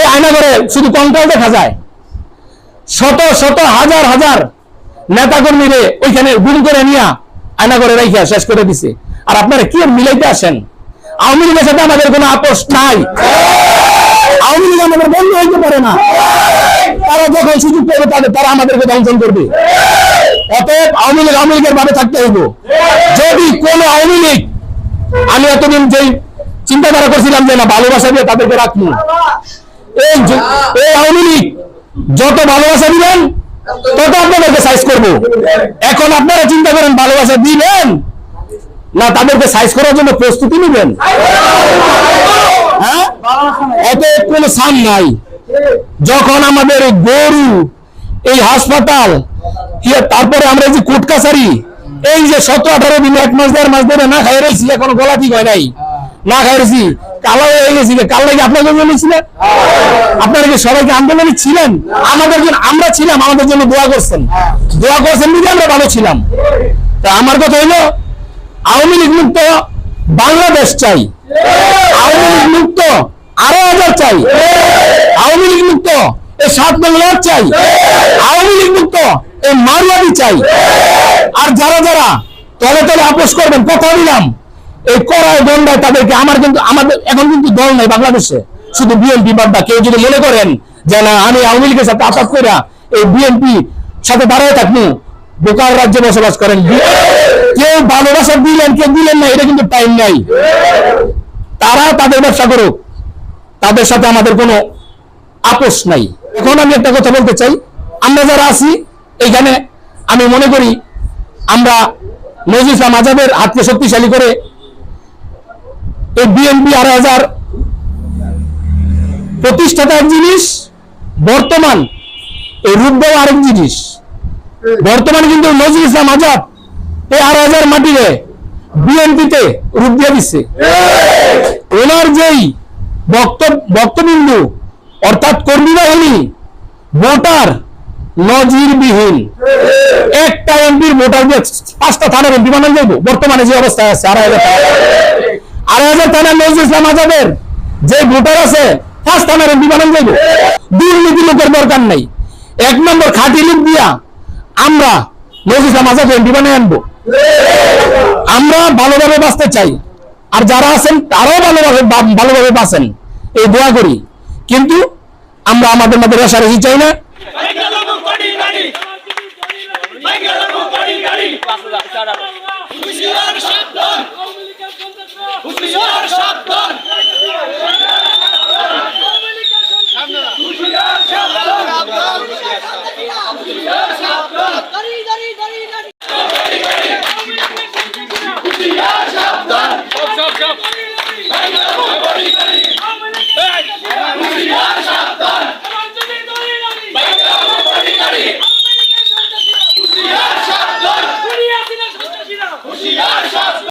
এই আয়না করে শুধু কঙ্কাল দেখা যায়। শত শত, হাজার হাজার ওইখানে করে নিয়ে শেষ করে দিছে। আর আপনারা কি মিলাইতে আসেন? আওয়ামী লীগের সাথে আমাদের কোনো আপোষ নাই। আওয়ামী লীগ আমাদের হইতে পারে না। তারা যখন সুযোগ পাবে তাদের তারা আমাদেরকে দংশন করবে। অতএব আওয়ামী লীগ আওয়ামী লীগের ভাবে থাকতে হইব। যদি কোন আওয়ামী লীগ আমি এতদিন যেই চিন্তাধারা করছিলাম যে না, ভালোবাসা দিয়ে তাদেরকে রাখব। এই যত ভালোবাসা দিবেন, তত আপনাদেরকে সাইজ করব। এখন আপনারা চিন্তা করেন, ভালোবাসা দিবেন? না, তাদেরকে সাইজ করার জন্য প্রস্তুতি নেবেন? হ্যাঁ? এত কোনো সান নাই। যখন আমাদের গরু, এই হাসপাতাল কি- তারপরে আমরা যে কোর্ট এই যে সতেরো আঠারো দিন এক মাস দেড় মাস ধরে না খাই রয়েছি এখন গলা ঠিক হয় নাই। না খাই রয়েছি কালো হয়ে গেছি কাল লাগে আপনাদের জন্য ছিলেন আপনারা কি সবাইকে আন্দোলনে ছিলেন? আমাদের জন্য আমরা ছিলাম, আমাদের জন্য দোয়া করছেন। দোয়া করছেন বুঝে আমরা ভালো ছিলাম। তা আমার কথা হইল আওয়ামী লীগ মুক্ত বাংলাদেশ চাই। আওয়ামী লীগ মুক্ত আরও হাজার চাই। আওয়ামী লীগ মুক্ত এই সাত বাংলার চাই। আওয়ামী লীগ মুক্ত এই মারুয়ারি চাই। আর যারা যারা তলে তলে আপোষ করবেন, কথা দিলাম। এই করায় দণ্ডায় তাদেরকে আমার কিন্তু আমাদের এখন কিন্তু দল নাই বাংলাদেশে। শুধু বিএনপি বাড্ডা কেউ যদি মনে করেন যে না, আমি আওয়ামী লীগের সাথে আপাত করে এই বিএনপি সাথে দাঁড়ায় থাকব, বোকার রাজ্যে বসবাস করেন। কেউ ভালোবাসা দিলেন, কেউ দিলেন না, এটা কিন্তু টাইম নাই। তারা তাদের ব্যবসা করুক, তাদের সাথে আমাদের কোনো আপোষ নাই। এখন আমি একটা কথা বলতে চাই, আমরা যারা আছি এখানে আমি মনে করি, আমরা নজরুল ইসলাম আজাদের হাতকে শক্তিশালী করে এই বিএনপি আড়াই হাজার প্রতিষ্ঠাতা এক জিনিস, বর্তমান এই রূপ দেওয়া আরেক জিনিস। বর্তমানে কিন্তু নজরুল ইসলাম আজাদ এই আড়াই হাজার মাটিরে বিএনপিতে রূপ দিয়ে দিচ্ছে ওনার যেই বক্তবিন্দু অর্থাৎ কর্মী বাহিনী ভোটার নজিরবিহীন। একটা এমপির ভোটার দিয়ে পাঁচটা থানার এমপি বানানো যাইব বর্তমানে যে অবস্থায় আছে, আড়াই হাজার। আড়াই যে ভোটার আছে দুর্নীতি লোকের এক নম্বর আমরা আনব। আমরা ভালোভাবে বাঁচতে চাই। আর যারা আছেন, তারাও ভালোভাবে ভালোভাবে বাঁচেন। এই দোয়া করি। কিন্তু আমরা আমাদের মধ্যে রেশারেশি চাই না।